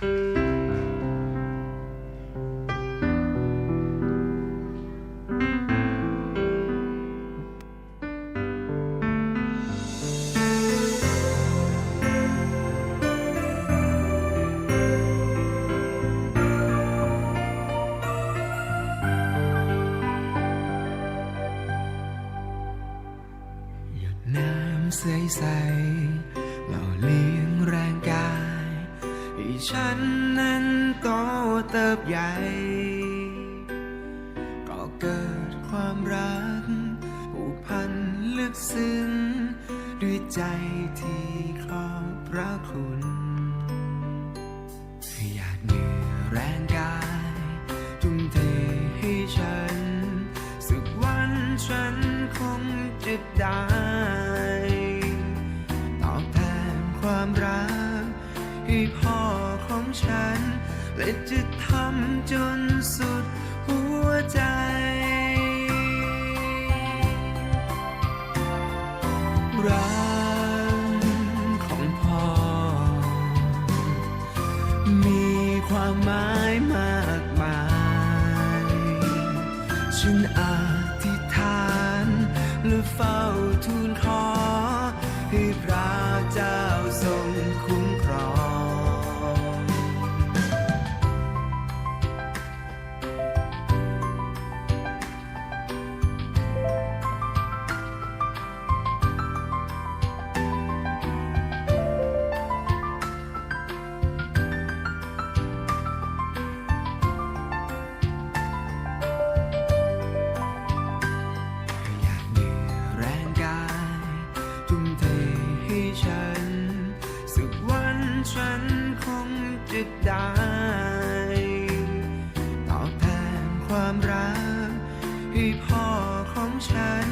หยดน้ำใสๆหล่อเลี้ยงแรงก ฉันนั้นโตเติบใหญ่ ก็เกิดความรักผูกพันลึกซึ้งด้วยใจที่ครอบพระคุณอยากเหนื่อยแรงกายทุ่มเทให้ฉัน สักวันฉันคงจะได้ และจะทำจนสุดหัวใจรักของพ่อ มีความหมายมากมาย ฉันอธิษฐานและเฝ้าทูลขอให้พระเจ้า ฉันคงจะได้ตอบแทนความรักให้พ่อของฉัน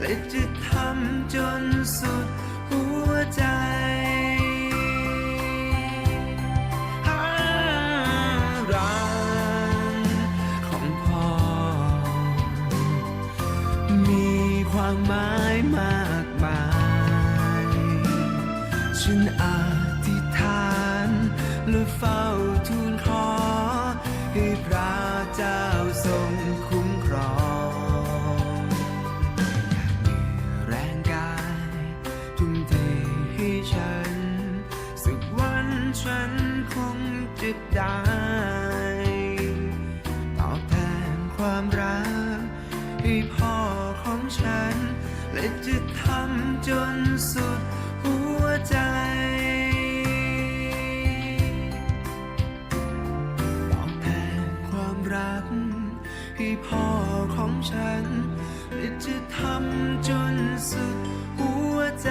และจะทำจนสุดหัวใจรักของพ่อมีความหมายมากมายฉันอาน และเฝ้าทูลขอ ให้พระเจ้าทรงคุ้มครองอยากเหนื่อแรงกายทุ่มเทให้ฉัน สักวันฉันคงจะได้ตอบแทนความรักให้พ่อของฉัน และจะทำจนสุดหัวใจ คือพ่อของฉันจะทำจนสุดหัวใจ